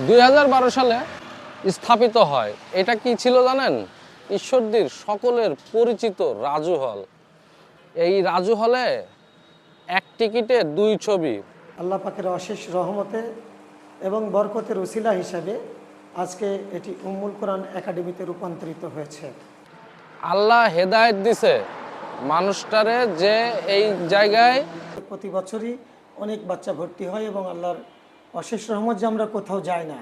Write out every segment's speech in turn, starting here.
দুই হাজার বারো সালে স্থাপিত হয়। এটা কি ছিল জানেন? ঈশ্বরদীর সকলের পরিচিত রাজু হল। এই রাজু হলে এক টিকিটে দুই ছবি। আল্লাহ পাকের অশেষ রহমতে এবং বরকতের উসিলা হিসাবে আজকে এটি উম্মুল কোরআন একাডেমিতে রূপান্তরিত হয়েছে। আল্লাহ হেদায়েত দিছে মানুষটারে যে এই জায়গায় প্রতি বছরই অনেক বাচ্চা ভর্তি হয় এবং আল্লাহর অশেষ রহমত যে আমরা কোথাও যাই না।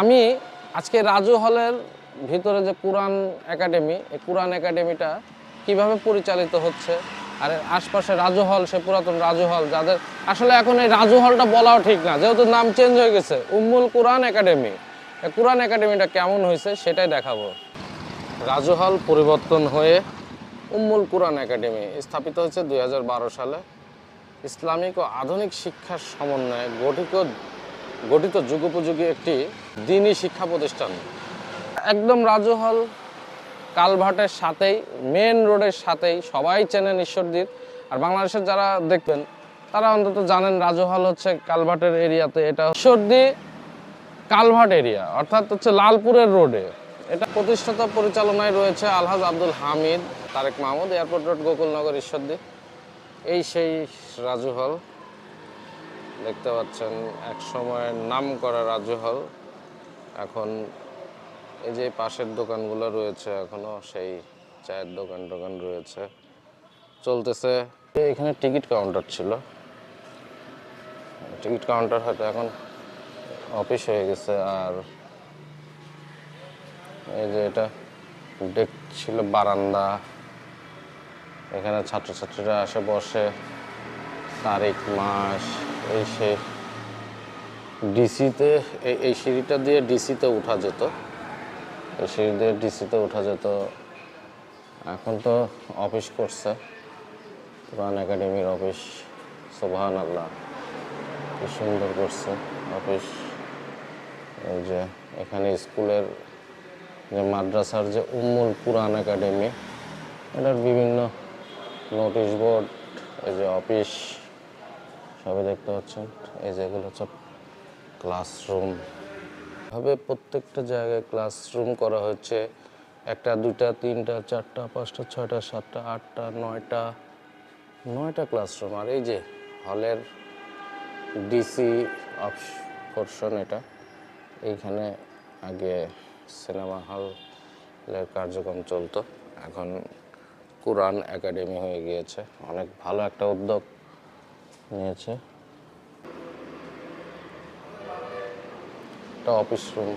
আমি আজকে রাজু হলের ভিতরে যে কোরআন একাডেমি, এই কোরআন একাডেমিটা কীভাবে পরিচালিত হচ্ছে, আর আশপাশে রাজু হল, সে পুরাতন রাজু হল, যাদের আসলে এখন এই রাজু হলটা বলাও ঠিক না, যেহেতু নাম চেঞ্জ হয়ে গেছে, উম্মুল কোরআন একাডেমি। কোরআন একাডেমিটা কেমন হয়েছে সেটাই দেখাবো। রাজু হল পরিবর্তন হয়ে উম্মুল কোরআন একাডেমি স্থাপিত হয়েছে দুই হাজার বারো সালে। ইসলামিক ও আধুনিক শিক্ষার সমন্বয়ে গঠিত গঠিত যুগোপযোগী একটি দিনী শিক্ষা প্রতিষ্ঠান। একদম রাজু হল কালভার্টের সাথেই মেন রোডের সাথেই সবাই চেনেন ঈশ্বরদীর। আর বাংলাদেশের যারা দেখবেন, তারা অন্তত জানেন রাজু হল হচ্ছে কালভার্টের এরিয়াতে। এটা ঈশ্বরদী কালভার্ট এরিয়া, অর্থাৎ হচ্ছে লালপুরের রোডে। এটা প্রতিষ্ঠাতা পরিচালনায় রয়েছে আলহাজ আব্দুল হামিদ, তারেক মাহমুদ, এয়ারপোর্ট রোড, গোকুলনগর, ঈশ্বরদী। এই সেই রাজু হল দেখতে পাচ্ছেন, এক সময় নাম করা রাজু হল। এখন এই যে পাশের দোকানগুলো রয়েছে, এখনও সেই চায়ের দোকান টোকান রয়েছে। চলতেছে। এখানে টিকিট কাউন্টার ছিল। টিকিট কাউন্টার হয়তো এখন অফিস হয়ে গেছে, আর এই যে এটা ডেক ছিল বারান্দা। এখানে ছাত্রছাত্রীরা আসে বসে। তারিখ, মাস, এই সে ডিসিতে, এই সিঁড়িটা দিয়ে ডিসিতে উঠা যেত। এই সিঁড়ি দিয়ে ডিসিতে উঠা যেত। এখন তো অফিস করছে, পুরান একাডেমির অফিস। সোভান আল্লাহ কি সুন্দর করছে অফিস। এই যে এখানে স্কুলের যে মাদ্রাসার যে উম্মুল পুরান একাডেমি, এটার বিভিন্ন নোটিশ বোর্ড, এই যে অফিস। সবই দেখতে পাচ্ছেন। এই যেগুলো সব ক্লাসরুম ভাবে প্রত্যেকটা জায়গায় ক্লাসরুম করা হচ্ছে একটা দুইটা তিনটা, চারটা, পাঁচটা, ছয়টা, সাতটা, আটটা, নয়টা নয়টা ক্লাসরুম আর এই যে হলের ডিসি পোর্শন এটা, এইখানে আগে সিনেমা হলের কার্যক্রম চলতো। এখন কোরআন একাডেমি হয়ে গিয়েছে। অনেক ভালো একটা উদ্যোগ। নিয়েছে একটা অফিস রুম